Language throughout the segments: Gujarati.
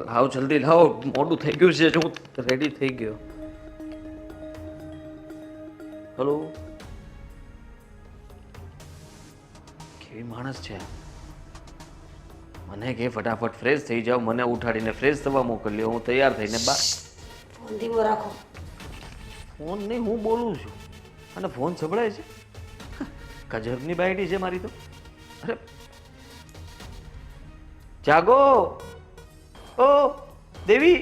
લાવો જલ્દી લાવો મોડું થઈ ગયું છે હું રેડી થઈ ગયો. હલો કેવી માણસ છે? મને કે ફટાફટ ફ્રેશ થઈ જાવ મને ઉઠાડીને ફ્રેશ થવા મોકલ્યો હું તૈયાર થઈને બા ફોન ધીમો રાખો. ફોન નહીં હું બોલું છું. અને ફોન સંભળાય છે? ગજબની બાયડી છે મારી તો. અરે જાગો! ઓ દેવી.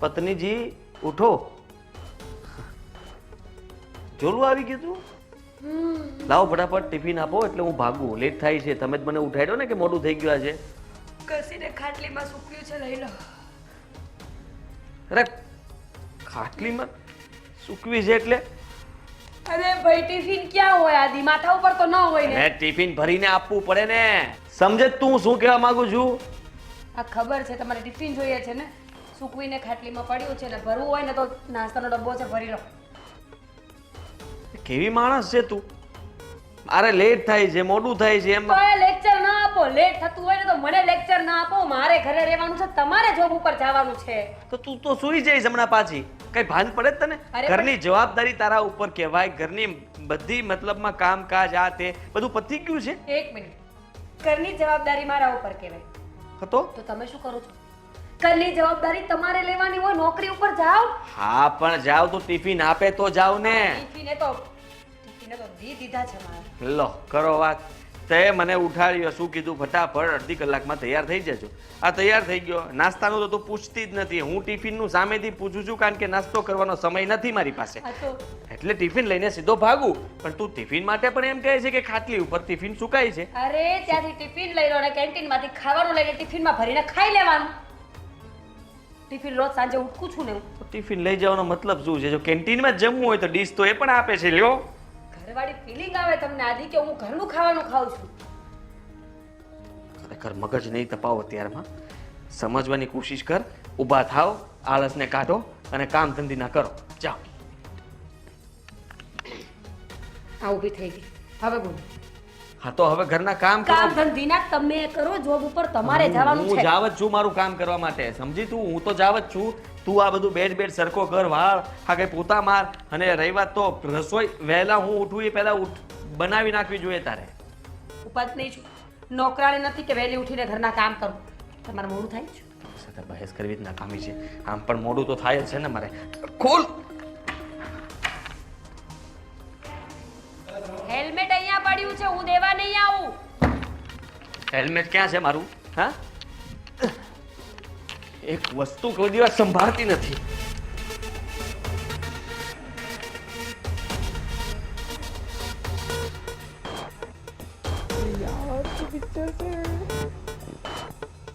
પત્નીજી ઉઠો. જોલું આવી ગયું તું? લાવો ફટાફટ ટિફિન આપો એટલે હું ભાગું. લેટ થાય છે. તમે જ મને ઉઠાડ્યો ને કે મોડું થઈ ગયું છે કસીને ખાટલીમાં સૂક્યું છે લઈ લો. અરે ખાટલીમાં સૂકવી છે એટલે? અરે ભાઈ ટિફિન ક્યાં હોય? આદિ માથા ઉપર તો ન હોય ને. ટિફિન ભરીને આપવું પડે ને. સમજે તું શું કહેવા માંગુ છું? આ ખબર છે તમારે ટિફિન જોઈએ છે ને? સૂકવીને ખાટલીમાં પડ્યું છે ને ભરવું હોય ને તો નાસ્તાનો ડબ્બો છે ભરી લો. કેવી માણસ છે તું? અરે લેટ થાય છે મોડું થાય છે એમ તો લેક્ચર ના આપો. લેટ થતું હોય ને તો મને લેક્ચર ના આપો. મારે ઘરે રહેવાનું છે તમારે જોબ ઉપર જવાનું છે. તો તું તો સુઈ જઈશ હમણાં પાછી. કઈ ભાન પડે જ તને? ઘરની જવાબદારી તારા ઉપર કહેવાય ઘરની બધી મતલબમાં કામકાજ આ તે બધું પતી ગયું છે? એક મિનિટ. ઘરની જવાબદારી મારા ઉપર કહેવાય. હતો? તો તમે શું કરો છો? ઘરની જવાબદારી તમારે લેવાની હોય નોકરી ઉપર જાઓ. હા પણ જાવ તો ટિફિન આપે તો જાવ ને. ટિફિને તો ટિફિને તો દી દીધા છે મારા. લો કરો વાત. તે મને ઉઠાડ્યો શું કીધું? ફટાફટ અડધી કલાકમાં તૈયાર થઈ જજો. આ તૈયાર થઈ ગયો. નાસ્તાનું તો તું પૂછતી જ નથી. હું ટિફિનનું સામેથી પૂછું છું કારણ કે નાસ્તો કરવાનો સમય નથી મારી પાસે. એટલે ટિફિન લઈને સીધો ભાગું. પણ તું ટિફિન માટે પણ એમ કહે છે કે ખાટલી ઉપર ટિફિન સુકાય છે. અરે ત્યાંથી ટિફિન લઈ લો અને કેન્ટીનમાંથી ખાવાનું લઈને ટિફિનમાં ભરીને ખાઈ લેવાનું. ટિફિન રોજ સાંજે ઉઠકું છું ને હું. ટિફિન લઈ જવાનો મતલબ શું છે? જો કેન્ટીનમાં જમવું હોય તો ડીશ તો એ પણ આપે છે લ્યો. ઘરવાળી ફિલિંગ આવે તમને આદિ કે હું ઘરનું ખાવાનું ખાઉં છું. ખરેખર મગજ નહીં તપાવો ત્યારમાં સમજવાની કોશિશ કર ઊભા થાવ આળસને કાઢો અને કામ ધંધી ના કરો. જાઓ. આ ઊભી થઈ ગઈ. હવે બોલો. હા તો હવે ઘરના કામ કામ ધંધીના તમે કરો જોબ ઉપર તમારે જવાનું હું છે. જાવ જ છું મારું કામ કરવા માટે સમજી તું? હું તો જાવ જ છું. તું આ બધું બેડ બેડ સરખો કર વાળ હા કઈ પોતા માર. અને રહી વાત તો રસોઈ વહેલા હું ઉઠું એ પહેલા ઉઠ બનાવી નાખવી જોઈએ તારે. ઉપાત નહીં છું. નોકરાણી નથી કે વહેલી ઉઠીને ઘરના કામ કરું. તમારે મોડું થાય છે? બહેસ કરવી જ નાકામી છે. આમ પણ મોડું તો થાય જ છે ને મારે. ખોલ! હેલ્મેટ ક્યાં છે મારું? હા? એક વસ્તુ કોઈ દિવસ સંભાળતી નથી.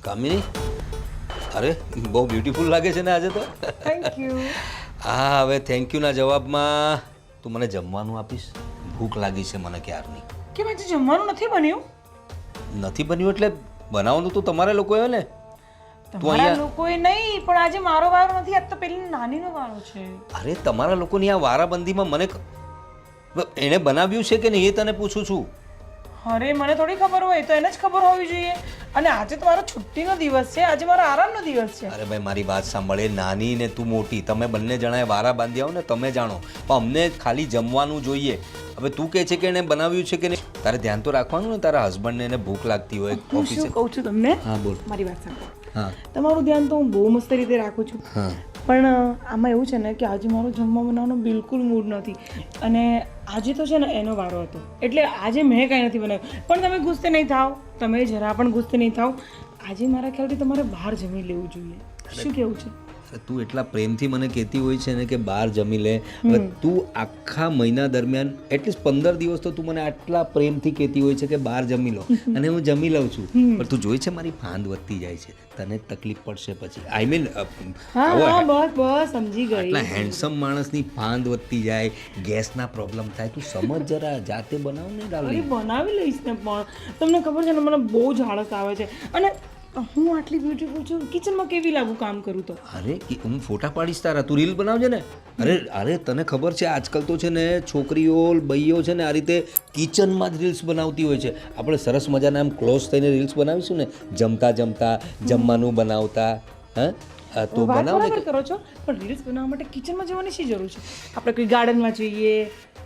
કામિની અરે બહુ બ્યુટીફુલ લાગે છે ને આજે તો. થેન્ક યુ હા હવે થેન્ક યુના જવાબમાં તું મને જમવાનું આપીશ. ભૂખ લાગી છે મને ક્યારની. કેમ આજે જમવાનું નથી બન્યું? નથી બન્યું એટલે બનાવવાનું તો તમારે લોકોએ ને. તમારા લોકોએ નહીં પણ આજે મારો વારો નથી આજ તો પેલી નાનીનો વારો છે. અરે તમારા લોકોની આ વારાબંધીમાં મને એણે બનાવ્યું છે કે નહીં એ તને પૂછું છું? અરે મને થોડી ખબર હોય તો એને જ ખબર હોવી જોઈએ. અને આજે તો મારો છુટ્ટીનો દિવસ છે આજે મારો આરામનો દિવસ છે. અરે ભાઈ મારી વાત સાંભળે નાની ને તું મોટી તમે બંને જણાએ વારા બાંધી આવો ને તમે જાણો. પણ અમને ખાલી જમવાનું જોઈએ. હવે તું કહે છે કે એણે બનાવ્યું છે કે નહીં? તારે ધ્યાન તો રાખવાનું ને તારા હસબન્ડને એને ભૂખ લાગતી હોય હું ઓફિસે શું કહું છું તમને? હા બોલ. મારી વાત સાંભળો. તમારું ધ્યાન તો હું બહુ મસ્ત રીતે રાખું છું. પણ આમાં એવું છે ને કે આજે મારો જમવા બનાવવાનો બિલકુલ મૂડ નથી. અને આજે તો છે ને એનો વારો હતો. એટલે આજે મેં કાંઈ નથી બનાવ્યું. પણ તમે ગુસ્સે નહીં થાવ. તમે જરા પણ ગુસ્સે નહીં થાવ. આજે મારા ખ્યાલથી તમારે બહાર જમી લેવું જોઈએ. શું કેવું છે? તું એટલા પ્રેમથી મને કહેતી હોય છે ને કે બહાર જમી લે. હવે તું આખા મહિના દરમિયાન એટલીસ્ટ પંદર દિવસ તો તું મને આટલા પ્રેમથી કહેતી હોય છે કે બહાર જમી લો. અને હું જમી લઉં છું. પણ તું જોઈ છે મારી ફાંદ વધતી જાય છે. તને તકલીફ પડશે પછી. આઈ મીન બસ બસ સમજી ગઈ. એટલા હેન્ડસમ માણસની ફાંદ વધતી જાય ગેસના પ્રોબ્લેમ થાય તું સમજ જરા જાતે બનાવ ને બનાવી લઈશ ને પણ. તમને ખબર છે ને મને બહુ જ આળસ આવે છે. અને હું આટલી બ્યુટીફુલ છું. કિચનમાં કેવી લાગુ કામ કરું તો? અરે હું ફોટા પાડીશ તારા. તું રીલ બનાવજે ને. અરે અરે તને ખબર છે આજકાલ તો છે ને છોકરીઓ બૈયો છે ને આ રીતે કિચનમાં જ રીલ્સ બનાવતી હોય છે. આપણે સરસ મજાના એમ ક્લોઝ થઈને રીલ્સ બનાવીશું ને. જમતા જમતા જમવાનું બનાવતા હા? તો બનાવ ને કરો છો પણ રીલ્સ બનાવવા માટે કિચનમાં જવાની શી જરૂર છે? આપણે કોઈ ગાર્ડનમાં જઈએ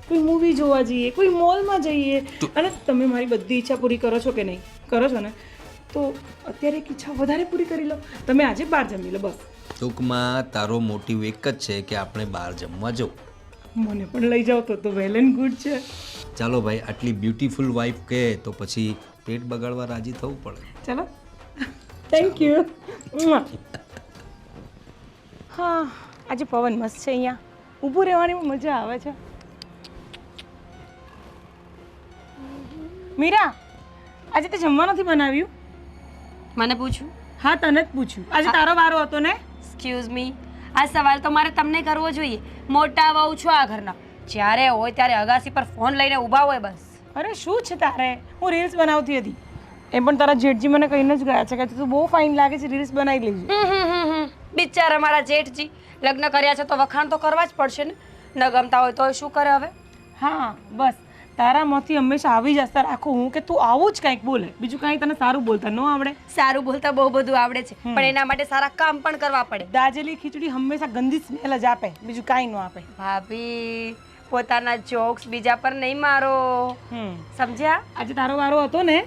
કોઈ મૂવી જોવા જઈએ કોઈ મોલમાં જઈએ. અને તમે મારી બધી ઈચ્છા પૂરી કરો છો કે નહીં? કરો છો ને? તો અત્યારે એક ઈચ્છા વધારે પૂરી કરી લો. તમે આજે બહાર જમી લો બસ. ટૂંકમાં તારો મોટિવ એક જ છે કે આપણે બહાર જમવા જવું. મને પણ લઈ જાઓ તો તો વેલ એન્ડ ગુડ છે. ચાલો ભાઈ આટલી બ્યુટીફુલ વાઈફ કહે તો પછી પેટ બગાડવા રાજી થવું પડે. ચાલો. થેન્ક યુ હા આજે પવન મસ્ત છે અહીંયા. ઊભું રહેવાની મજા આવે છે. મીરા આજે તે જમવા નથી બનાવ્યું? મને પૂછ્યું? હા તને જ પૂછ્યું. આજે તારો વારો હતો ને? એક્સક્યુઝ મી આ સવાલ તો મારે તમને કરવો જોઈએ. મોટા વહુ છો આ ઘરના. જ્યારે હોય ત્યારે અગાસી પર ફોન લઈને ઊભા હોય બસ. અરે શું છે તારે? હું રીલ્સ બનાવતી હતી. એમ પણ તારા જેઠજી મને કહીને જ ગયા છે કે તું બહુ ફાઇન લાગે છે રીલ્સ બનાવી લેજે. બિચારા મારા જેઠજી. લગ્ન કર્યા છે તો વખાણ તો કરવા જ પડશે ને. ન ગમતા હોય તો શું કરે હવે? હા બસ. તારામાંથી હંમેશા આવી જતા રાખું હું કે તું આવું જ કંઈક બોલે. બીજું કાંઈ તને સારું બોલતા ન આવડે. સારું બોલતા બહુ બધું આવડે છે. પણ એના માટે સારા કામ પણ કરવા પડે. દાજેલી ખીચડી હંમેશા ગંદી સ્મેલ જ આપે. બીજું કાંઈ ન આપે. ભાભી પોતાના જોક્સ બીજા પર નહીં મારો. સમજ્યા? આજે તારો વારો હતો ને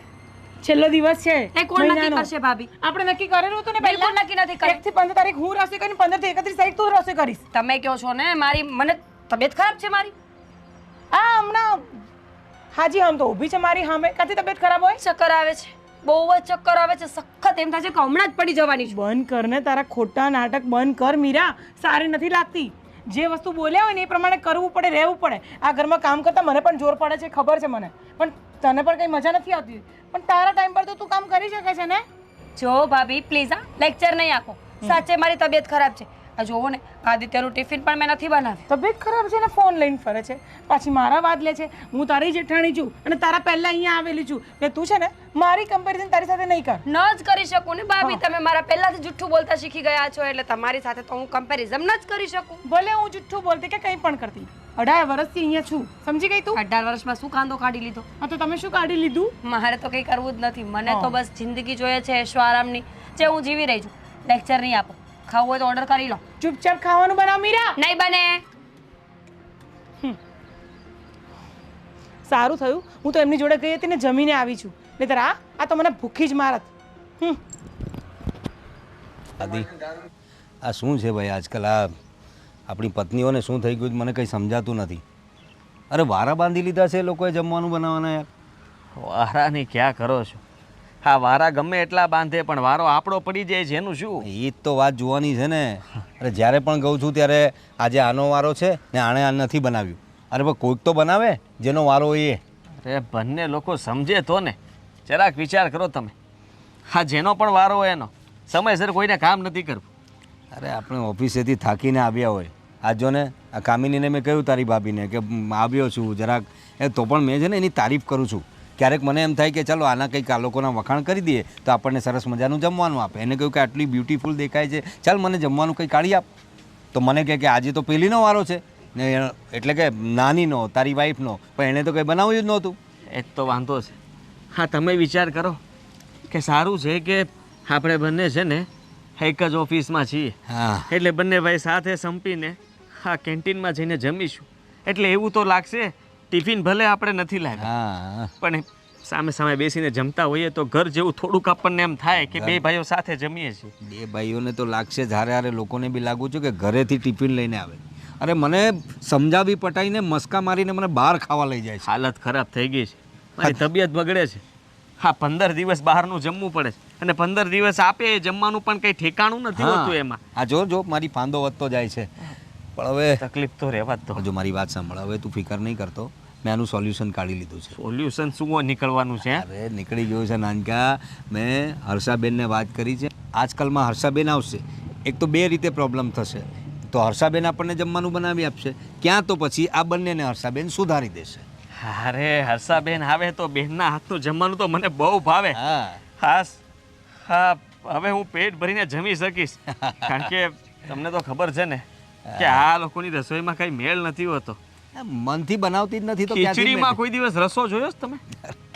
છેલ્લો દિવસ છે. એ કોણ નક્કી કરશે ભાભી? આપણે નક્કી કરેલું હતું ને બિલકુલ નક્કી નથી કર્યું 1 થી પંદર તારીખ હું રસોઈ કરીને પંદરથી એકત્રીસ તારીખ તું રસોઈ કરીશ. તમે કહો છો ને મારી મને તબિયત ખરાબ છે મારી? આ હમણાં હાજી આમ તો ઊભી છે મારી સામે. કાથી તબિયત ખરાબ હોય? ચક્કર આવે છે. બહુ જ ચક્કર આવે છે. સખત એમ થાય છે કે હમણાં જ પડી જવાની છું. બંધ કર ને તારા ખોટા નાટક બંધ કર મીરા. સારી નથી લાગતી. જે વસ્તુ બોલ્યા હોય ને એ પ્રમાણે કરવું પડે રહેવું પડે. આ ઘરમાં કામ કરતા મને પણ જોર પડે છે ખબર છે મને. પણ તને પણ કંઈ મજા નથી આવતી. પણ તારા ટાઈમ પર તો તું કામ કરી શકે છે ને? જો ભાભી પ્લીઝ આ લેક્ચર નહીં આપો. સાચે મારી તબિયત ખરાબ છે. આ જોવો ને આદિત્યનું ટિફિન પણ મેં નથી બનાવ્યું. તબિયત ખરાબ છે ને ફોન લઈને ફરે છે. પાછી મારા વાત લે છે હું તારી જેઠાણી છું અને તારા પહેલા અહીંયા આવેલી છું. ને તું છે ને મારી કમ્પેરિઝન તારી સાથે નહીં કર. ન જ કરી શકું ને ભાભી તમે મારા પહેલાથી જુઠ્ઠું બોલતા શીખી ગયા છો એટલે તમારી સાથે તો હું કમ્પેરિઝન ન જ કરી શકું. ભલે હું જુઠ્ઠું બોલતી કે કંઈ પણ કરતી. અઢાર વર્ષથી અહીંયા છું. સમજી ગઈ તું? અઢાર વર્ષમાં શું કાંદો કાઢી લીધો? હા તો તમે શું કાઢી લીધું? મારે તો કંઈ કરવું જ નથી. મને તો બસ જિંદગી જોઈએ છે આરામની જે હું જીવી રહી છું. લેક્ચર નહીં આપો. ખાવું હોય તો ઓર્ડર કરી લો. ચૂપચાપ ખાવાનું બનાવ મીરા. નહીં બને. સારું થયું. હું તો એમની જોડે ગઈ હતી ને જમીને આવી છું. નહીતર આ આ તો મને ભૂખી જ મારત. હમ. આદિ આ શું છે ભાઈ આજકાલ? આ આપણી પત્નીઓને શું થઈ ગયું મને કંઈ સમજાતું નથી. અરે વારા બાંધી લીધા છે લોકોએ જમવાનું બનાવવાના યાર. વારાની ક્યાં કરો છો? હા વારા ગમે એટલા બાંધે પણ વારો આપણો પડી જાય છે એનું શું? એ જ તો વાત જોવાની છે ને. અરે જ્યારે પણ કહું છું ત્યારે આજે આનો વારો છે ને આણે આ નથી બનાવ્યું. અરે ભાઈ કોઈક તો બનાવે જેનો વારો એ. અરે બંને લોકો સમજે તો ને. જરાક વિચાર કરો તમે. હા જેનો પણ વારો હોય એનો. સમયસર કોઈને કામ નથી કરવું. અરે આપણે ઓફિસેથી થાકીને આવ્યા હોય. આ જો ને આ કામિનીને મેં કહ્યું તારી ભાભીને કે આવ્યો છું જરાક. એ તો પણ મેં છે ને એની તારીફ કરું છું. ક્યારેક મને એમ થાય કે ચાલો આના કંઈક આ લોકોના વખાણ કરી દઈએ તો આપણને સરસ મજાનું જમવાનું આપે. એને કહ્યું કે આટલી બ્યુટીફુલ દેખાય છે. ચાલ મને જમવાનું કંઈ કાઢી આપ. તો મને કહે કે આજે તો પહેલીનો વારો છે. ને એટલે કે નાનીનો તારી વાઈફનો પણ એણે તો કંઈ બનાવ્યું જ નહોતું. એ જ તો વાંધો છે. હા તમે વિચાર કરો કે સારું છે કે આપણે બંને છે ને એક જ ઓફિસમાં છીએ. હા. એટલે બંને ભાઈ સાથે સંપીને હા કેન્ટીનમાં જઈને જમીશું. એટલે એવું તો લાગશે ટિફિન ભલે આપણે નથી લાવ્યા પણ સામે સામે બેસીને જમતા હોઈએ તો ઘર જેવું થોડુંક આપણને એમ થાય કે બે ભાઈઓ સાથે જમીએ છીએ. બે ભાઈઓને તો લાગશે જ્યારે હારે લોકોને બી લાગુ છું કે ઘરેથી ટિફિન લઈને આવે. અરે મને સમજાવી પટાઈને મસ્કા મારીને મને બહાર ખાવા લઈ જાય છે. હાલત ખરાબ થઈ ગઈ છે. મારી તબિયત બગડે છે. હા પંદર દિવસ બહારનું જમવું પડે છે. અને પંદર દિવસ આપે એ જમવાનું પણ કંઈ ઠેકાણું નથી હોતું એમાં. હા જો જો મારી ફાંદો વધતો જાય છે. પણ હવે તકલીફ તો રહેવા જ તો જો મારી વાત સાંભળ હવે તું ફિકર નહીં કરતો. મેં આનું સોલ્યુશન કાઢી લીધું છે. સોલ્યુશન શું નીકળવાનું છે અરે નીકળી ગયું છે નાનકા. મેં હર્ષાબેનને વાત કરી છે. આજકાલમાં હર્ષાબેન આવશે. એક તો બે રીતે પ્રોબ્લેમ થશે. તો હર્ષાબેન આપણને જમવાનું બનાવી આપશે. ક્યાં તો પછી આ બંનેને હર્ષાબેન સુધારી દેશે. અરે હર્ષાબેન આવે તો બેનના હાથનું જમવાનું તો મને બહુ ભાવે. હા. ખાસ હા હવે હું પેટ ભરીને જમી શકીશ. કારણ કે તમને તો ખબર છે ને કે આ લોકોની રસોઈમાં કઈ મેળ નથી હોતો. મનથી બનાવતી જ નથી તો ખીચડીમાં કોઈ દિવસ રસો જોયો છે તમે?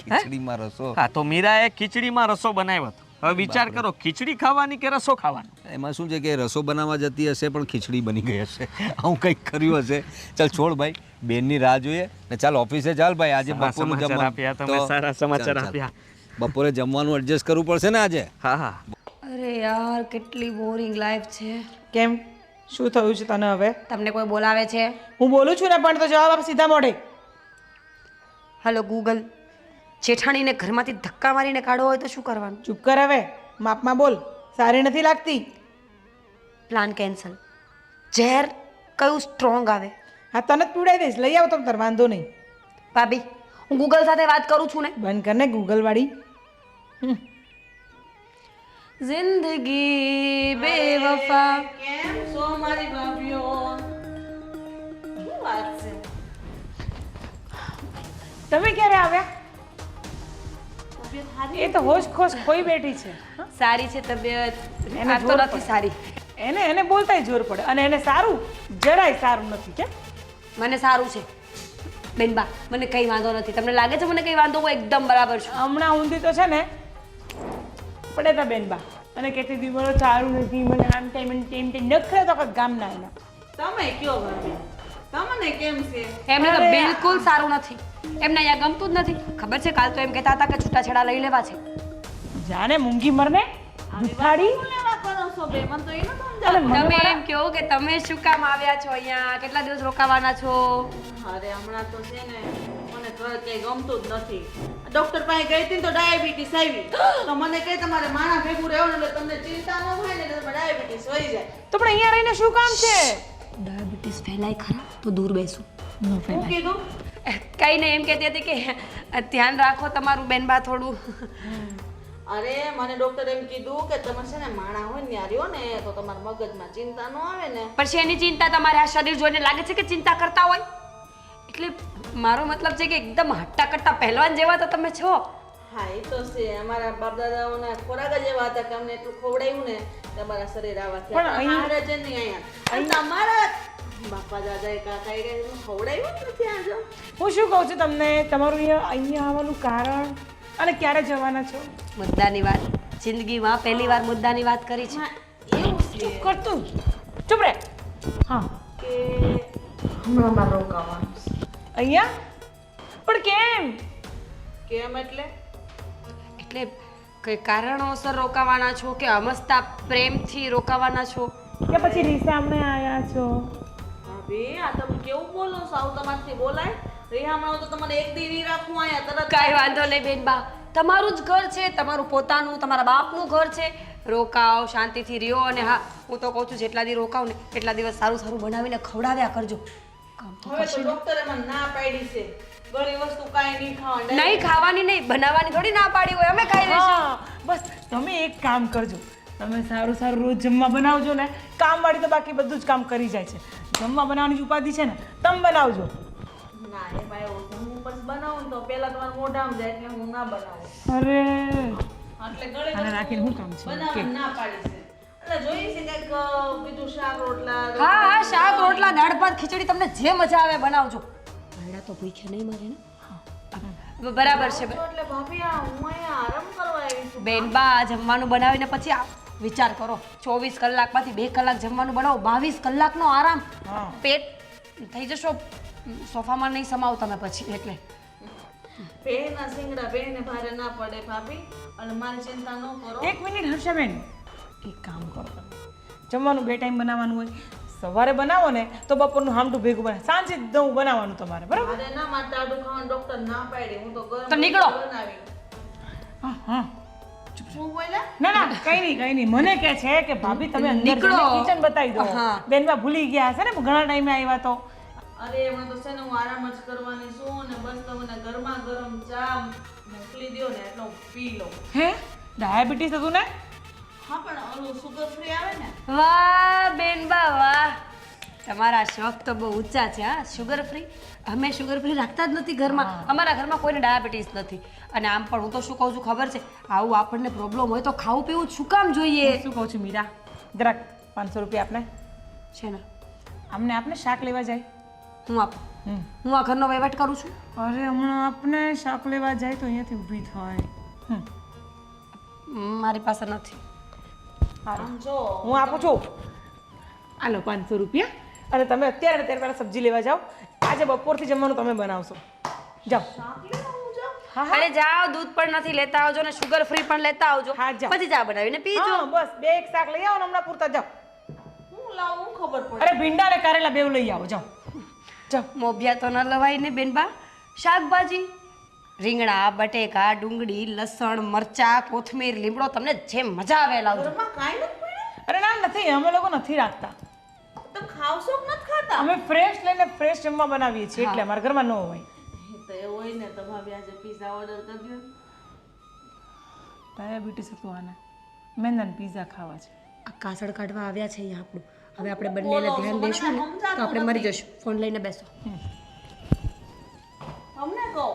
ખીચડીમાં રસો. હા તો મીરાએ ખીચડીમાં રસો બનાવ્યો હતો. હવે વિચાર કરો ખીચડી ખાવાની કે રસો ખાવાનો? એમાં શું છે કે રસો બનાવવા જતી હશે પણ ખીચડી બની ગઈ હશે. હું કંઈક કર્યું હશે. ચાલ છોડ ભાઈ બેનની રાહ જોઈએ ને ચાલ ઓફિસે ચાલ ભાઈ આજે બપોરનું જમવાનું. આપ્યા તમે, સારા સમાચાર. આપ્યા. બપોરે જમવાનું એડજસ્ટ કરવું પડશે ને આજે? હા હા. અરે યાર કેટલી બોરિંગ લાઈફ છે. કેમ? શું થયું છે તને હવે? તમને કોઈ બોલાવે છે? હું બોલું છું ને પણ તો જવાબ આપ સીધા મોઢે. હલો ગૂગલ જેઠાણીને ઘરમાંથી ધક્કા મારીને કાઢવો હોય તો શું કરવાનું? ચૂપ કર હવે. માપમાં બોલ. સારી નથી લાગતી. પ્લાન કેન્સલ ઝેર કયું સ્ટ્રોંગ આવે? હા તને જ પીવડાવી દઈશ. લઈ આવો તો તાર વાંધો નહીં. ભાભી હું ગૂગલ સાથે વાત કરું છું ને. બંધ કરને ગૂગલ વાળી. જિંદગી બેવફા કેમ છો મારી ભાભીઓ શું વાત છે? તમે ક્યારે આવ્યા? એ તો હોશ ખોશ ખોઈ બેઠી છે સારી છે તબિયત. એને તો નથી સારી. એને એને બોલતાય જોર પડે. અને એને સારું જરાય સારું નથી કે મને સારું છે. બેનબા મને કઈ વાંધો નથી. તમને લાગે છે મને કઈ વાંધો? હું એકદમ બરાબર છું. હમણાં ઊંધી તો છે ને પડે તા બેનબા અને કહેતી હતી સારું નથી મને આમ ટાઈમ મને તેમ થાય નખરે તો ગામના એના. તમે કયો ભાભી તમને કેમ છે? એમને તો બિલકુલ સારું નથી. એમને અહીંયા ગમતું જ નથી. ખબર છે કાલ તો એમ કહેતા હતા કે છૂટાછેડા લઈ લેવા છે. જાને મૂંગી મરને? દુખાડી તમે એમ કહો કે તમે શું કામ આવ્યા છો અહીંયા? કેટલા દિવસ રોકાવાના છો? અરે હમણાં તો છે ને કઈ ગમતું જ નથી. ડોક્ટર પાસે ગઈ હતી તો ડાયાબિટીસ આવી. તો મને કહે તમારે માણા ભેગું રહેવાનું એટલે તમને ચિંતા ન હોય ને તમે ડાયાબિટીસ હોય જાય. તો પણ અહીંયા રહીને શું કામ છે? ડાયાબિટીસ ફેલાય ખરા? તો દૂર બેસું. શું કીધું? કઈ નહીં એમ કહેતી હતી કે ધ્યાન રાખો તમારું બેનબા થોડું. અરે મને ડોક્ટર એમ કીધું કે તમે છે ને માણા હોય ને યાર ને તો તમારા મગજમાં ચિંતા ન આવે ને. પછી એની ચિંતા? તમારે આ શરીર જોઈને લાગે છે કે ચિંતા કરતા હોય? એટલે મારો મતલબ છે કે એકદમ હટ્ટા કટ્ટા પહેલવાન જેવા તો તમે છો. હા એ તો છે. અમારા બાપ દાદાઓના ખોરાક જ એવા હતા કે અમને એટલું ખવડાવ્યું ને તમારા શરીર આવા પણ થયા અહીં- હારે છે નહીં અહીંયા. અને તમારા બાપા દાદાએ કાકાએ કઈ ખવડાયું જ નથી આજો હું શું કહું છું તમને? તમારું અહીંયા અહીંયા આવવાનું કારણ અને ક્યારે જવાના છો? મુદ્દાની વાત. જિંદગીમાં પહેલી વાર મુદ્દાની વાત કરી છે. એવું છે. ચૂપ કરતું ચૂપ રે. હા. કે હમણાં મારો રોકાવાનું અહીંયા? પણ કેમ? કેમ એટલે? એટલે કઈ કારણોસર રોકાવાના છો કે અમસ્તા પ્રેમથી રોકાવાના છો? કે પછી રીસામને આવ્યા છો? ભાભી આ તમે કેવું બોલો છો? આવું તમારથી બોલાય? રિહામણો તો તમારે એક દીવી રાખવું તરત કાંઈ વાંધો નહીં બેનબા તમારું જ ઘર છે તમારું પોતાનું તમારા બાપનું ઘર છે. રોકાવ શાંતિથી રહ્યો અને હા હું તો કહું છું જેટલા દી રોકાવ ને એટલા દિવસ સારું સારું બનાવીને ખવડાવ્યા કરજો. હવે તો ડોક્ટરે મને ના પાડી છે. ઘણી વસ્તુ કાઈ નહીં ખાવાની. નહીં ખાવાની નહીં બનાવવાની થોડી ના પાડી હોય અમે ખાઈ લઈશું. બસ તમે એક કામ કરજો. તમે સારું સારું રોજ જમવા બનાવજો ને કામવાળી તો બાકી બધું જ કામ કરી જાય છે. જમવા બનાવવાની જ ઉપાધિ છે ને તમે બનાવજો. ના એમાં એવું હું પછી બનાવું તો પહેલા તમારા મોઢામાં જાય એટલે હું ના બનાવું. અરે. એટલે રાખીને શું કામ છે? ના પાડી છે. હા હા શાક રોટલા દાળ ભાત ખીચડી તમને જે મજા આવે બનાવજો. ભાડા તો ભૂખ્યા નહીં મરે ને. બરાબર છે. એટલે ભાભી આ હું અહીંયા આરામ કરવા આવી છું. બેનબા જમવાનું બનાવીને પછી આ વિચાર કરો. ચોવીસ કલાકમાંથી બે કલાક જમવાનું બનાવો બાવીસ કલાકનો આરામ. પેટ થઈ જશો. સોફામાં નહીં સમાવો તમે પછી એટલે. બેના સિંગડા બેને ભારે ના પડે ભાભી. અને મારી ચિંતા ન કરો. એક મિનિટ હર્ષાબેન. એક કામ કરો. જમવાનું બે ટાઈમ બનાવવાનું હોય સવારે બનાવો ને તો બપોરનું હામટું ભેગું બને. સાંજે દઉં બનાવવાનું તમારે બરાબર? અરે ના મારે તાડું ખાવાનું ડોક્ટર ના પાડે હું તો ગરમ તો નીકળો. હા હા. ના ના કઈ નહીં કઈ નહીં. મને કે છે કે ભાભી તમે અંદર નીકળો. કિચન બતાવી દો. બેનમાં ભૂલી ગયા હશે ને ઘણા ટાઈમે આવ્યા તો. અરે એમાં તો છે ને હું આરામ જ કરવાની છું ને બસ તમને ગરમા ગરમ ચા મોકલી દો ને એટલો પી લો હે? ડાયાબિટીસ હતું ને? હા પણ ઓલું સુગર ફ્રી આવે ને? વાહ વાહ તમારા શોખ તો બહુ ઊંચા છે હા શુગર ફ્રી અમે શુગર ફ્રી રાખતા જ નથી ઘરમાં. અમારા ઘરમાં કોઈને ડાયાબિટીસ નથી. અને આમ પણ હું તો શું કહું છું ખબર છે? આવું આપણને પ્રોબ્લેમ હોય તો ખાવું પીવું શું કામ જોઈએ? શું કહું છું મીરા? જરાક પાંચસો રૂપિયા આપને. છે ને આમને આપને શાક લેવા જાય. હું આપું. હું આ ઘરનો વહીવટ કરું છું? અરે હમણાં આપને શાક લેવા જાય તો અહીંયાથી ઊભી થાય. મારી પાસે નથી. હું આપું છું. આલો પાંચસો રૂપિયા. અને તમે અત્યારે અત્યારે પહેલાં સબ્જી લેવા જાઓ. આજે બપોરથી જમવાનું તમે બનાવશો. જાઓ. હા હા. અરે જાઓ દૂધ પણ નથી લેતા આવજો ને શુગર ફ્રી પણ લેતા આવજો. પછી ચા બનાવીને પીજો બસ બે એક શાક લઈ આવો ને હમણાં પૂરતા જાઓ. હું લાવું ખબર પડે. અરે ભીંડા ને કારેલા બેવ લઈ આવો જાઓ. જાઓ. મોભિયા તો ન લવાય ને બેનબા. શાકભાજી. રીંગણા બટેકા ડુંગળી લસણ મરચા કોથમીર લીમડો તમને જે મજા આવે લાવજો. ઘરમાં કાંઈ નથી પડ્યું અરે ના નથી અમે લોકો નથી રાખતા. તમે ખાવશો કે નથી ખાતા? અમે ફ્રેશ લઈને ફ્રેશ જમવા બનાવીએ છીએ એટલે અમારા ઘરમાં ન હોય. એ તો એવું હોય ને તો ભાભી આજે પીઝા ઓર્ડર કરી દો. ડાયાબિટીસ હતું આને. મેંદાન પીઝા ખાવા છે. આ કાસળ કાઢવા આવ્યા છે અહીંયા આપણું. હવે આપણે બંનેને ધ્યાન દેશું ને તો આપણે મરી જશું ફોન લઈને બેસો. તમને કહો.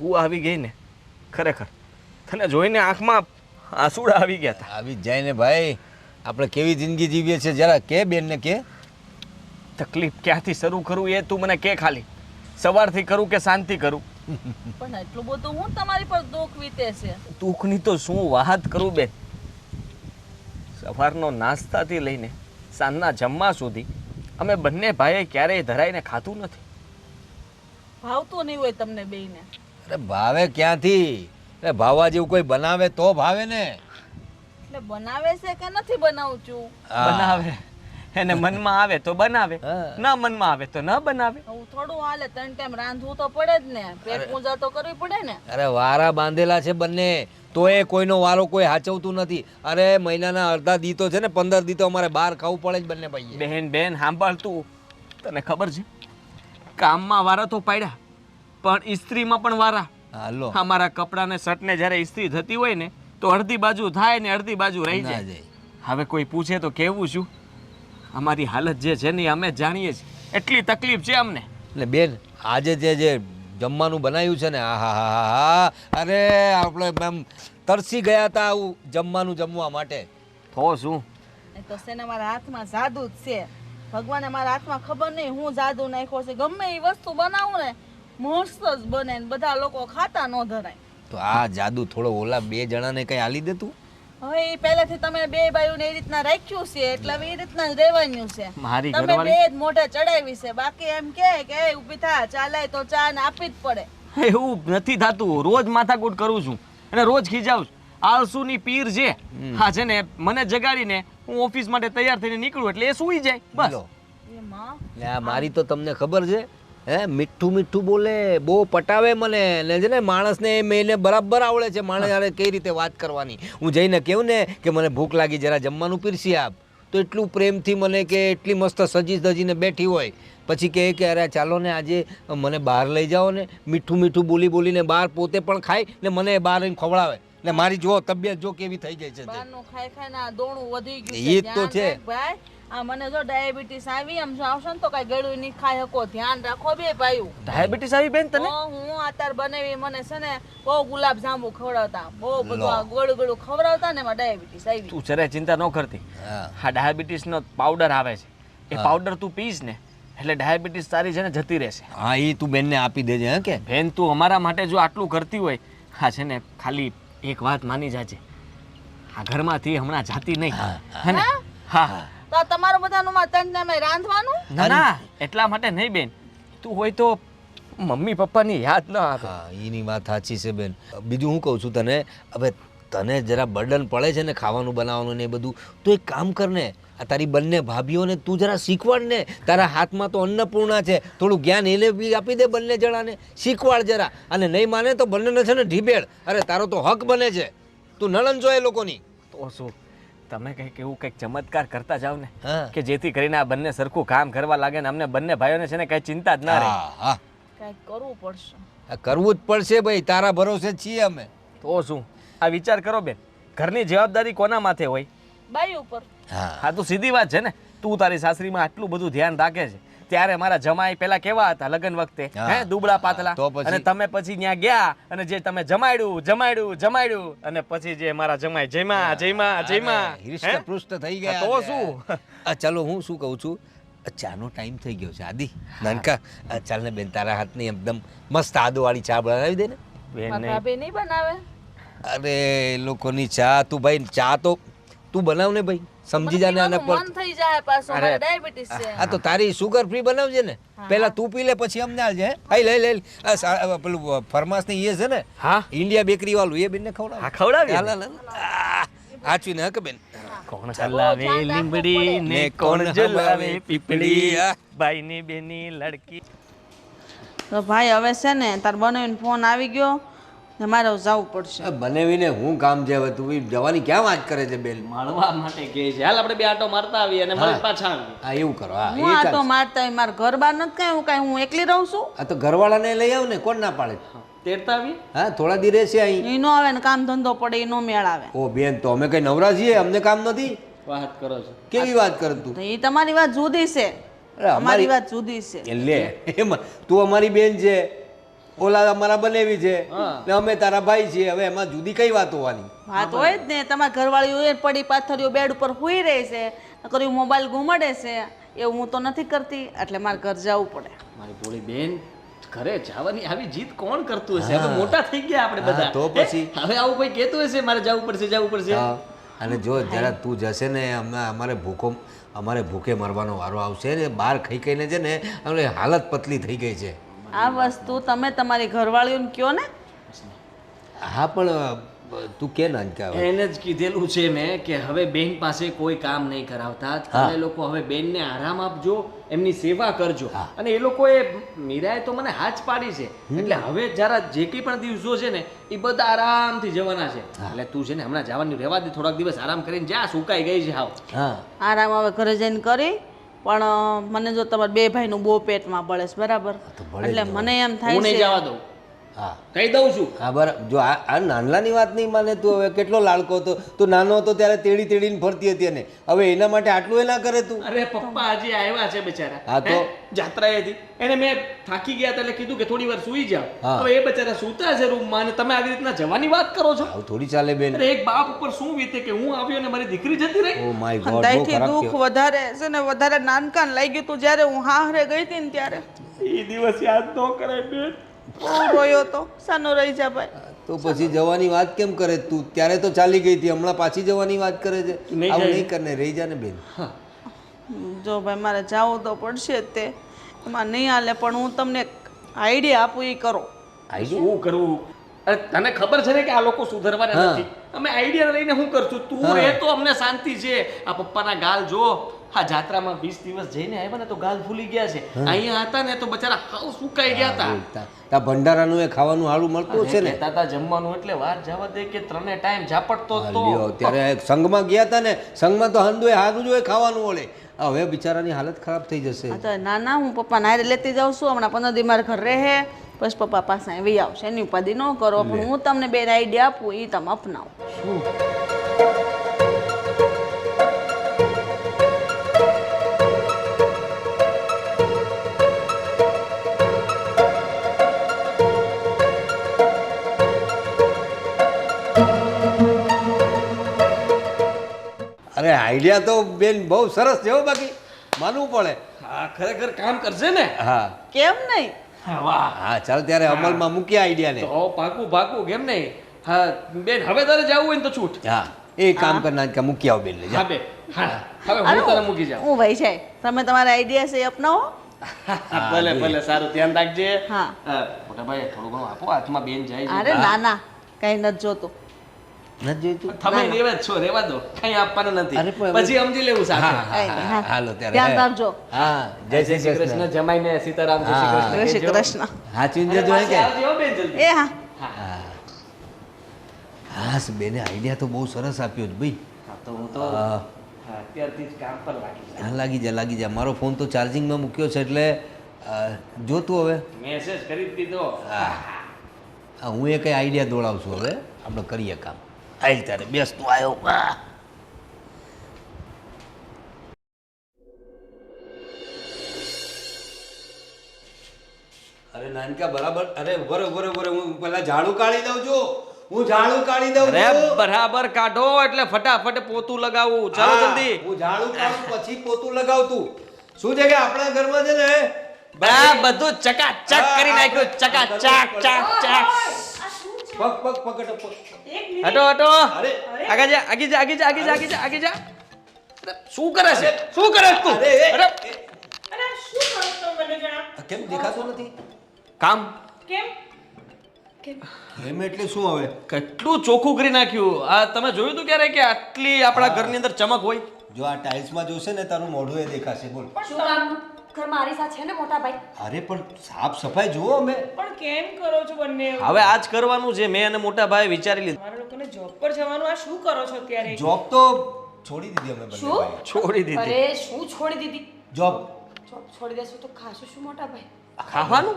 તું આવી ગઈ ને? ખરેખર. તને જોઈને આંખમાં આંસુડા આવી ગયા હતા આવી જ જાય ને ભાઈ. આપણે કેવી જિંદગી જીવીએ છીએ? જરા કે બેનને કે. તકલીફ ક્યાંથી શરૂ કરું એ તું મને કે ખાલી. સવારથી કરું કે શાંતિ કરું? પણ એટલું બધું હું તમારી પર દુઃખ વીતે છે? દુઃખની તો શું વાત કરું બેન? સવારનો નાસ્તાથી લઈને સાંજના જમવા સુધી અમે બંને ભાઈએ ક્યારેય ધરાઈને ખાતું નથી. ભાવતું નહીં હોય તમને બેયને. અરે ભાવે ક્યાંથી? એટલે ભાવવા જેવું કોઈ બનાવે તો ભાવે ને? એટલે બનાવે છે કે નથી બનાવું છું? બનાવે. એને મનમાં આવે તો બનાવે. હા. ના મનમાં આવે તો ન બનાવે. હું થોડું હાલે ત્રણ ટાઈમ રાંધવું તો પડે જ ને. પેટ પૂજા તો કરવી પડે ને. અરે વારા બાંધેલા છે બંને. તો એ કોઈનો વારો કોઈ હાચવતું નથી. અરે મહિનાના અડધા દી તો છે ને પંદર દી તો અમારે બહાર ખાવું પડે જ બંને ભાઈ બહેન બેન સાંભળ તું. તને ખબર છે? કામમાં વારા તો પાડ્યા. પણ ઇસ્ત્રીમાં પણ વારા. હાલો. અમારા કપડાને શર્ટને જ્યારે ઇસ્ત્રી થતી હોય ને તો અડધી બાજુ થાય ને અડધી બાજુ રહી જાય. જાય. હવે કોઈ પૂછે તો કેવું શું અમારી હાલત જે છે ને અમે જાણીએ છીએ. એટલી તકલીફ છે અમને. એટલે બેન આજે જે જે જમવાનું બનાવ્યું છે ને આ હા હા હા અરે આપણે એમ તરસી ગયા હતા આવું જમવાનું જમવા માટે. થો શું? એ તો સેના મારા હાથમાં જાદુ જ છે. ભગવાને મારા હાથમાં ખબર નહીં હું જાદુ નાખ્યો છે. ગમે એ વસ્તુ બનાવું ને મસ્ત જ બને ને બધા લોકો ખાતા ન ધરાય. તો આ જાદુ થોડો ઓલા બે જણાને કઈ આલી દેતું હવે એ પહેલાથી તમે બે ભાઈઓને એ રીતના રાખ્યું છે એટલે હવે એ રીતના જ રહેવાનું છે. મારી તમે બે જ મોઢે ચડાવી છે બાકી એમ કે કે "એ ઊભી થા ચાલે તો ચા ને આપી જ પડે. એવું નથી થતું. રોજ માથાકૂટ કરું છું અને રોજ ખીજાવું છું. આળસુની પીર છે હા છે ને મને જગાડીને હું ઓફિસ માટે તૈયાર થઈને નીકળું એટલે એ સૂઈ જાય બસ. મારી તો તમને ખબર છે હે મીઠું મીઠું બોલે બહુ પટાવે મને. ને છે ને માણસને એ એને બરાબર આવડે છે. માણસ યારે કઈ રીતે વાત કરવાની? હું જઈને કહું ને કે મને ભૂખ લાગી જરા જમવાનું પીરસી આપ. તો એટલું પ્રેમથી મને કે એટલી મસ્ત સજી સજીને બેઠી હોય. પછી કહે કે અરે ચાલો ને આજે મને બહાર લઈ જાઓ ને. મીઠું મીઠું બોલી બોલીને બહાર પોતે પણ ખાય ને મને બહાર આવીને ખવડાવે. ને મારી જો તબિયત જો કેવી થઈ ગઈ છે ઈ જ તો છે. ભાઈ. આ મને જો ડાયાબિટીસ આવી આમ જો આવશે ને તો કઈ ગળું નહીં ખાઈ શકો ધ્યાન રાખો બે ભાઈઓ. ડાયાબિટીસ આવી બેન તને? તો હું આતાર બનાવી મને છે ને બહુ ગુલાબ જાંબુ ખવડાવતા બહુ બધું આ ગળું ગળું ખવડાવતા ને એમાં ડાયાબિટીસ આવી. તું જરાય ચિંતા ન કરતી. હા. ડાયાબિટીસ નો પાવડર આવે છે. એ પાવડર તું પીશ ને એટલે ડાયાબિટીસ તારી છે ને જતી રહેશે. હા એ તું બેનને આપી દેજે હે કે? બેન તું અમારા માટે જો આટલું કરતી હોય હા છે ને ખાલી એક વાત માની જાજે. આ ઘરમાંથી હમણાં જાતી નહીં. હે ને? હા. તો તમારું બધાનું માં ત્રણ ટાઈમે રાંધવાનું? ના ના એટલા માટે નહીં બેન. તું હોય તો મમ્મી પપ્પાની યાદ ના આવે. હા એની વાત સાચી છે બેન. બીજું હું કહું છું તને હવે તને જરા બર્ડન પડે છે ને ખાવાનું બનાવવાનું ને એ બધું તો એક કામ કર ને આ તારી બંને ભાભીઓને તું જરા શીખવાડ ને તારા હાથમાં તો અન્નપૂર્ણા છે થોડું જ્ઞાન એને બી આપી દે બંને જણાને શીખવાડ જરા. અને નહીં માને તો બંનેને છે ને ઢીબેડ અરે તારો તો હક બને છે. તું નળન જો એ લોકોની. તો શું? તમે કંઈક એવું કંઈક ચમત્કાર કરતા જાવ ને કે જેથી કરીને આ બંને સરખું કામ કરવા લાગે ને અમને બંને ભાઈઓને છે ને કઈ ચિંતા જ ના રહે. હા હા. કરવું પડશે. કરવું જ પડશે ભાઈ તારા ભરોસે છીએ અમે. તો શું? આ વિચાર કરો બેન ઘરની જવાબદારી કોના માથે હોય? બાઈ ઉપર. હા. હા તો સીધી વાત છે ને. તું તારી સાસરીમાં આટલું બધું ધ્યાન રાખે છે. ત્યારે મારા જમાઈ પેલા કેવા હતા લગ્ન વખતે? હે. દુબળા પાતળા? અને તમે પછી ત્યાં ગયા અને જે તમે જમાડ્યું જમાડ્યું જમાડ્યું અને પછી જે મારા જમાઈ જયમા જયમા જયમા હૃષ્ટ પૃષ્ઠ થઈ ગયા તો શું? આ ચાલો હું શું કહું છું? ચાનો ટાઈમ થઈ ગયો છે આદિ. નાનકા આ ચાલ ને બેન તારા હાથની એકદમ મસ્ત આદુવાળી ચા બનાવી દે ને. બેન નહીં. બનાવે? અરે લોકોની ચા તું ભાઈ ચા તો તું બનાવ ને ભાઈ. સમજી જાને આના પર મન થઈ જાય પાછો મારે ડાયાબિટીસ છે. આ તો તારી સુગર ફ્રી બનાવજે ને. પેલા તું પી લે પછી અમને આવજે આઈ લઈ લઈ આ પેલું ફરમાસની એ છે ને. હા? ઇન્ડિયા બેકરી વાળું એ બેનને ખવડાવ. હા ખવડાવી હાલ, ને. હાલ, હાલ. આ, હક બેન? કોણ ચલાવે લીંબડી ને કોણ જલાવે પીપળી? ભાઈ ની બેની લડકી. તો ભાઈ હવે છે ને તાર બનાવીને ફોન આવી ગયો. ને મારે જવું પડશે. આ વિને હું કામ છે હવે? તું જવાની ક્યાં વાત કરે છે બેન? મળવા માટે કે છે. હાલ આપણે બે આટો મારતા આવીએ અને મળી પાછા હા એવું કરો. હા હું એ આ તો ચાલશે. મારતા આવી મારા ઘર બાર નથી કાંઈ? હું કાંઈ હું એકલી રહું છું? આ તો ઘરવાળાને લઈ આવ ને કોણ ના પાડે? તેરતા આવી હા થોડા દી રહેશે અહીં. એ નો આવે ને કામ ધંધો પડે એ નો મેળ આવે ઓ બેન તો અમે કઈ નવરા છીએ? અમને કામ નથી? વાત કરો છો. કેવી વાત કર તું? એ તમારી વાત જુદી છે. અમારી વાત જુદી છે. લે એમાં તું અમારી બેન છે. ઓલા અમારા બનેવી છે. ને અમે તારા ભાઈ છીએ. હવે એમાં જુદી કઈ વાત હોવાની? વાત હોય જ ને. તમારા ઘરવાળી હોય પડી પાથરીઓ બેડ ઉપર હોઈ રહે છે. કર્યું મોબાઈલ ગુમાડે છે. એવું હું તો નથી કરતી. એટલે મારે ઘર જવું પડે. મારી ભોળી બેન ઘરે જવાની આવી જીત કોણ કરતું હશે? હવે મોટા થઈ ગયા આપણે બધા. તો પછી? હવે આવું કોઈ કહેતું હશે? મારે જવું પડશે જવું પડશે? અને જો જરા તું જશે ને અમે અમારે ભૂખો અમારે ભૂખે મરવાનો વારો આવશે ને બહાર ખાઈ ખાઈને છે ને અમને હાલત પતલી થઈ ગઈ છે. આ વસ્તુ તમે તમારી ઘરવાળીઓને કયો ને? હા પણ તું કે નાનકા હવે. એને જ કીધેલું છે મેં કે હવે બેન પાસે કોઈ કામ નહીં કરાવતા. તમે લોકો હવે બેનને આરામ આપજો એમની સેવા કરજો. અને એ લોકોએ મીરાએ તો મને હાથ પાડી છે. એટલે હવે જરા જે કંઈ પણ દિવસો છે ને એ બધા આરામથી જવાના છે. એટલે તું છે ને હમણાં જવાનું રહેવા દે થોડાક દિવસ આરામ કરીને જા સુકાઈ ગઈ છે હાવ. હા. આરામ હવે ઘરે જઈને કરી. પણ મને જો તમારે બે ભાઈનું બહુ પેટમાં બળે છે બરાબર? એટલે મને એમ થાય છે જવા દઉં. હા. કહી દઉં છું. હા બરાબર જો આ નાનલાની વાત નહીં માને તું હવે કેટલો લાડકો હતો? તું નાનો હતો ત્યારે તેડી તેડીને ફરતી હતી અને હવે એના માટે આટલું એ ના કરે તું? અરે પપ્પા આજે આવ્યા છે બિચારા. હા તો? હે? હતી. એને મેં થાકી ગયા એટલે કીધું કે થોડી વાર સૂઈ જાઓ. હવે એ બિચારા સૂતા છે રૂમમાં અને તમે આવી રીતના જવાની વાત કરો છો? આવું થોડી ચાલે બેન. અરે એક બાપ ઉપર શું વીતે કે હું આવ્યો ને મારી દીકરી જતી રહી? ઓ માય ગોડ ખરાબ દુઃખ વધારે છે ને વધારે નાનકાન લઈ ગયું તું જ્યારે હું હાહરે ગઈ હતી ને ત્યારે. એ દિવસ યાદ ન કરાય બેન. બહુ રોયો તો સાનો રહી જા ભાઈ. તો પછી જવાની વાત કેમ કરે તું? ત્યારે તો ચાલી ગઈ હતી હમણાં પાછી જવાની વાત કરે છે? આવું નહીં કરને રહી જા ને બેન. જો ભાઈ મારે જાવું તો પડશે જ તે. એમાં નહીં હાલે પણ હું તમને આઈડિયા આપું એ કરો. શું કરવું અરે તને ખબર છે ને કે આ લોકો સુધરવાના નથી? અમે આઈડિયા લઈને હું કરશું? તું એ તો અમને શાંતિ છે. આ પપ્પાના ગાલ જો. આ જાત્રામાં વીસ દિવસ જઈને આવ્યા ને તો ગાલ ફૂલી ગયા છે. અહીંયા હતા ને તો બચારા હાવ સુકાઈ ગયા હતા. તા- તા ભંડારાનું એ ખાવાનું હારું મળતું છે ને. તાતા જમવાનું એટલે વાર જવા દે કે ત્રણે ટાઈમ ઝાપટતો હા, તો. ત્યારે સંઘમાં ગયા હતા ને સંઘમાં તો હંદુએ હારું જોઈએ ખાવાનું ઓળે હવે બિચારાની હાલત ખરાબ થઈ જશે. ના ના હું પપ્પા નાયરે લેતી જાઉં છું હમણાં પંદર દી મારા ઘર રહે. બસ પપ્પા પાસે આવી આવશે. એની ઉપાધિ ન કરો પણ હું તમને બે આઈડિયા આપું એ તમે અપનાવો. અરે આઈડિયા તો બેન બહુ સરસ છે હો બાકી. માનવું પડે. હા ખરેખર કામ કરશે ને? હા. કેમ નહીં? હા, વાહ. હા ચાલ ત્યારે અમલમાં મૂકીએ આઈડિયાને તો પાકું પાકું કેમ નહીં? હા બેન હવે તારે જવું હોય ને તો છૂટ. હા એ કામ કરના કે મૂકી આવ બેન લે હા બે હા હવે હું તને મૂકી જાઉં. હું ભાઈ છે તમે તમારા આઈડિયા છે અપનાવો. ભલે ભલે સારું ધ્યાન રાખજે. હા. હા, મોટા ભાઈ થોડું ઘણું આપો હાથમાં બેન જાય અરે ના ના કઈ નથી જોતું. નથી જોઈતું? તમે રેવા છો રેવા દો. કઈ આપવાનું નથી. પછી સમજી લેવું હા સાથે. હા, હા હા. હાલો ત્યારે ધ્યાન રાખજો. હા જય શ્રી કૃષ્ણ. કૃષ્ણ જમાઈને સીતારામ જય શ્રી હા. કૃષ્ણ જય શ્રી કહેજો. કૃષ્ણ. હા કે? બેન જલ્દી. એ હા. હા. હા. બેને આઈડિયા તો બહુ સરસ આપ્યો છે ભાઈ. હા, તો હું તો હા. હા, અત્યારથી જ કામ પર લાગી જાય. લાગી જા લાગી જા મારો ફોન તો ચાર્જિંગમાં મૂક્યો છે એટલે જોતું હવે. મેસેજ કરી દીધો. હા. હા, હું એ કંઈ આઈડિયા દોડાવું છું હવે. આપણે કરીએ કામ. આઈ તારે બેસ તું આવ્યો અરે નાનકા બરાબર. અરે ઉભરે ઉભરે ઉભરે હું પેલા ઝાડુ કાઢી દઉં છું. હું ઝાડુ કાઢી દઉં અરે છું. બરાબર કાઢો એટલે ફટાફટ પોતું લગાવું. ચાલો હા, જલ્દી. હું ઝાડુ કાઢું પછી પોતું લગાવતું. શું છે કે આપણા ઘરમાં છે ને? આ બધું ચકાચક કરી નાખ્યું. ચકાચક ચાક ચાક. પગ પગ પકડ પગ. હટો હટો. અરે. આગળ જા આગી જા આગી જા આગી જા આગી જા આગી જા. શું કરે છે? શું કરે તું? અરે, અરે શું કરો છો તમે જણા કેમ દેખાતો નથી? કામ. કેમ? કેમ? એટલે શું હવે? કેટલું ચોખ્ખું કરી નાખ્યું. આ તમે જોયું તું ક્યારે કે આટલી આપણા ઘરની અંદર ચમક હોય? જો આ ટાઇલ્સમાં જોશે ને તારું મોઢું એ દેખાશે બોલ. શું કામ ઘરમાં આરી સાથે છે ને મોટા ભાઈ? અરે પણ સાફ સફાઈ જુઓ અમે. પણ કેમ કરો છો બંને? હવે આજ કરવાનું છે મેં અને મોટા ભાઈ વિચારી લીધું. મારા લોકોને જોબ પર જવાનું આ શું કરો છો અત્યારે? જોબ તો છોડી દીધી અમે બંને શું? ભાઈએ. છોડી દીધી. અરે શું છોડી દીધી? જોબ જોબ છોડી દેશું તો ખાશું શું મોટા ભાઈ? ખાવાનું?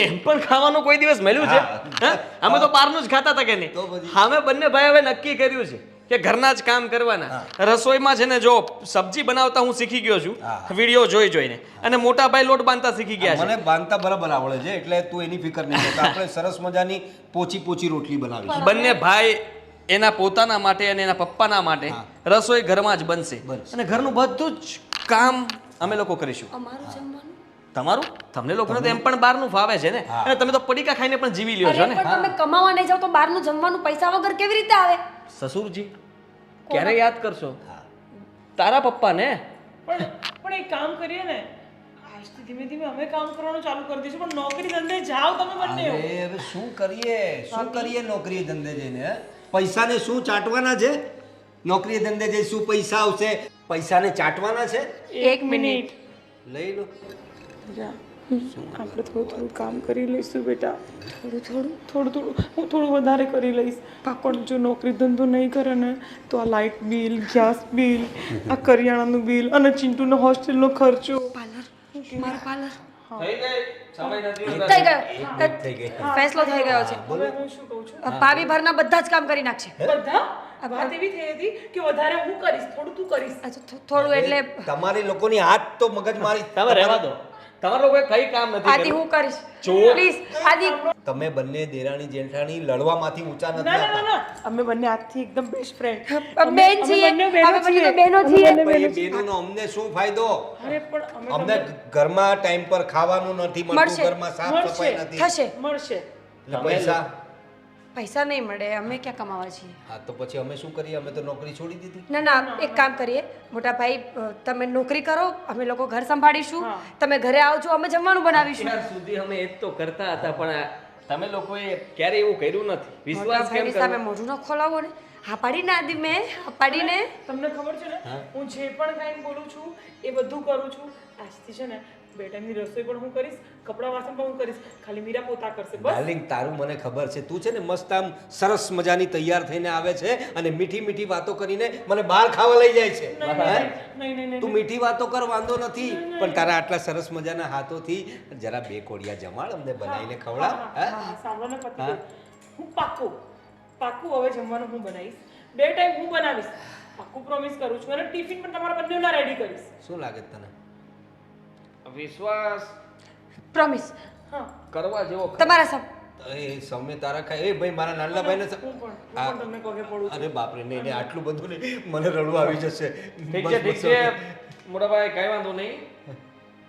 એમ પણ ખાવાનું કોઈ દિવસ મળ્યું છે? હા. અમે તો બહારનું જ ખાતા હતા કે નહીં? તો પછી? અમે બંને ભાઈ હવે નક્કી કર્યું છે. કે ઘરના જ કામ કરવાના. રસોઈમાં છે ને જો સબ્જી બનાવતા હું શીખી ગયો છું વીડિયો જોઈ જોઈને. અને મોટા ભાઈ લોટ બાંધતા શીખી ગયા છે. મને બાંધતા બરાબર આવડે છે એટલે તું એની ફિકર નહીં કરતા. આપણે સરસ મજાની પોચી પોચી રોટલી બનાવી બંને ભાઈ એના પોતાના માટે અને એના પપ્પાના માટે રસોઈ ઘરમાં જ બનશે. બનશે. અને ઘરનું બધું જ કામ અમે લોકો કરીશું. અમારું જમવાનું તમારું? તમને લોકોને તો એમ પણ બહારનું ફાવે છે ને? અને તમે તો પડીકા ખાઈને પણ જીવી લ્યો છો ને? પણ તમે કમાવા નહીં જાવ તો બહારનું જમવાનું પૈસા વગર કેવી રીતે આવે? સસુરજી ક્યારે યાદ કરશો? તારા પપ્પા ને પણ પણ એક કામ કરીએ ને. આજથી ધીમે ધીમે અમે કામ કરવાનું ચાલુ કરી દઈશું પણ નોકરી ધંધે જાઓ તમે બંને. અરે હવે શું કરીએ? શું કરીએ નોકરી ધંધે જઈને પૈસાને શું ચાટવાના છે? નોકરી ધંધે જઈ શું પૈસા આવશે. પૈસાને ચાટવાના છે? એક મિનિટ. લઈ લો. જા. આપણે થોડું થોડું કામ કરી લઈશું બેટા. થોડું થોડું થોડું થોડું હું થોડું વધારે કરી લઈશ. પણ જો નોકરી ધંધો નહીં કરે ને તો આ લાઇટ બિલ ગેસ બિલ આ કરિયાણાનું બિલ અને ચિંટુનો હોસ્ટેલનો ખર્ચો. પાર્લર મારો પાર્લર. થઈ ગઈ? સમય નથી થઈ ગયો. થઈ ગઈ. ફેસલો થઈ ગયો છે. ભરના બધા જ કામ કરી નાખશે. બધા? વાત એવી થઈ હતી કે વધારે હું કરીશ થોડું તું કરીશ. થોડું એટલે તમારી લોકોની હાથ તો મગજ મારી તમે રહેવા દો. તમારા લોકોએ કઈ કામ નથી આદિ હું કરીશ. જો. પ્લીઝ આદિ. તમે બંને દેરાણી જેઠાણી લડવામાંથી ઊંચા નથી ના ના ના અમે બંને આજથી એકદમ બેસ્ટ ફ્રેન્ડ બેન છીએ. અમે બંને બહેનો છીએ. બેનોનો અમને શું ફાયદો? અરે પણ અમને ઘરમાં ટાઈમ પર ખાવાનું નથી મળતું. ઘરમાં સાફ સફાઈ નથી. થશે. મળશે. પૈસા પૈસા નહીં મળે અમે ક્યાં કમાવા છીએ? હા તો પછી અમે શું કરીએ? અમે તો નોકરી છોડી દીધી. ના ના એક કામ કરીએ. મોટા ભાઈ તમે નોકરી કરો અમે લોકો ઘર સંભાળીશું. તમે ઘરે આવજો અમે જમવાનું બનાવીશું. અત્યાર સુધી અમે એ જ તો કરતા હતા પણ તમે લોકોએ ક્યારે એવું કર્યું નથી? વિશ્વાસ કેમ કરો? તમે મોઢું ન ખોલાવો ને. હા પાડીને દી મેં હા પાડીને તમને ખબર છે ને? હું જે પણ કાંઈ બોલું છું એ બધું કરું છું. આજથી છે ને બે ટાઈમની રસોઈ પણ હું કરીશ કપડાં વાસણ પણ હું કરીશ ખાલી મીરા પોતા કરશે બસ. ડાર્લિંગ તારું મને ખબર છે. તું છે ને મસ્ત આમ સરસ મજાની તૈયાર થઈને આવે છે અને મીઠી મીઠી વાતો કરીને મને બહાર ખાવા લઈ જાય છે. નહીં નહીં નહીં તું મીઠી વાતો કર વાંધો નથી. પણ તારા આટલા સરસ મજાના હાથોથી જરા બે કોડિયા જમાડ અમને બનાવીને ખવડા સાંભળો ને પતિ. હું? પાક્કું પાક્કું હવે જમવાનું હું બનાવીશ. બે ટાઈમ હું બનાવીશ. પાકું પ્રોમિસ કરું છું. અને ટિફિન પણ તમારા બંનેના રેડી કરીશ. શું લાગે તને? વિશ્વાસ. પ્રોમિસ હા. કરવા જેવો તમારા સમ. એ સૌમ્ય તારા ખાય. એ ભાઈ મારા નાના ભાઈને તમને કોકે પડું અરે બાપરે નહીં નહીં આટલું બધું નહીં. મને રડવું આવી જશે. ઠીક છે ઠીક છે. મોટા ભાઈ કઈ વાંધો નહીં.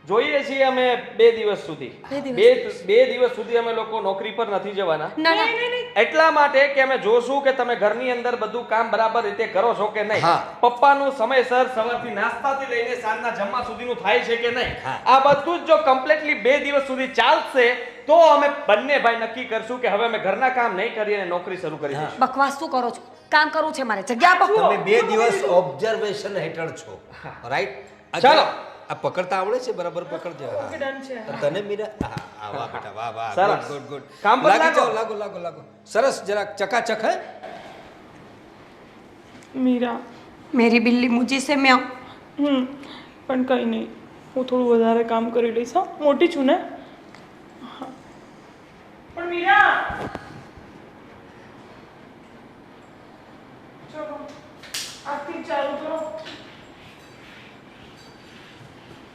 જોઈએ છીએ અમે બે દિવસ સુધી. બે બે દિવસ સુધી અમે લોકો નોકરી પર નથી જવાના. ના ના. એટલા માટે કે અમે જોશું કે તમે ઘરની અંદર બધું કામ બરાબર રીતે કરો છો કે નહીં. પપ્પાનું સમયસર સવારથી નાસ્તાથી લઈને સાંજના જમવા સુધીનું થાય છે કે નહીં? આ બધું જ જો કમ્પ્લીટલી બે દિવસ સુધી ચાલશે તો અમે બંને ભાઈ નક્કી કરશું કે હવે અમે ઘરના કામ નહીં કરી અને નોકરી શરૂ કરી દઈશું. બકવાસ શું કરો છો? કામ કરવું છે મારે. જગ્યા પર તમે બે દિવસ ઓબ્ઝર્વેશન હેઠળ છો. રાઈટ ચાલો. આ પકડતા આવડે છે? બરાબર પકડજો તને મીરા હા વાહ બેટા વાહ વાહ. સરસ. ગુડ ગુડ કામ પર લાગી લાગો. લાગો લાગો સરસ જરાક ચકાચક હે? મીરા. મેરી બિલ્લી મુજી સે મ્યાઉ. હમ. પણ કંઈ નહીં. હું થોડું વધારે કામ કરી લઈશ હા. મોટી છું ને? પણ મીરા! આજથી ચાલુ કરો.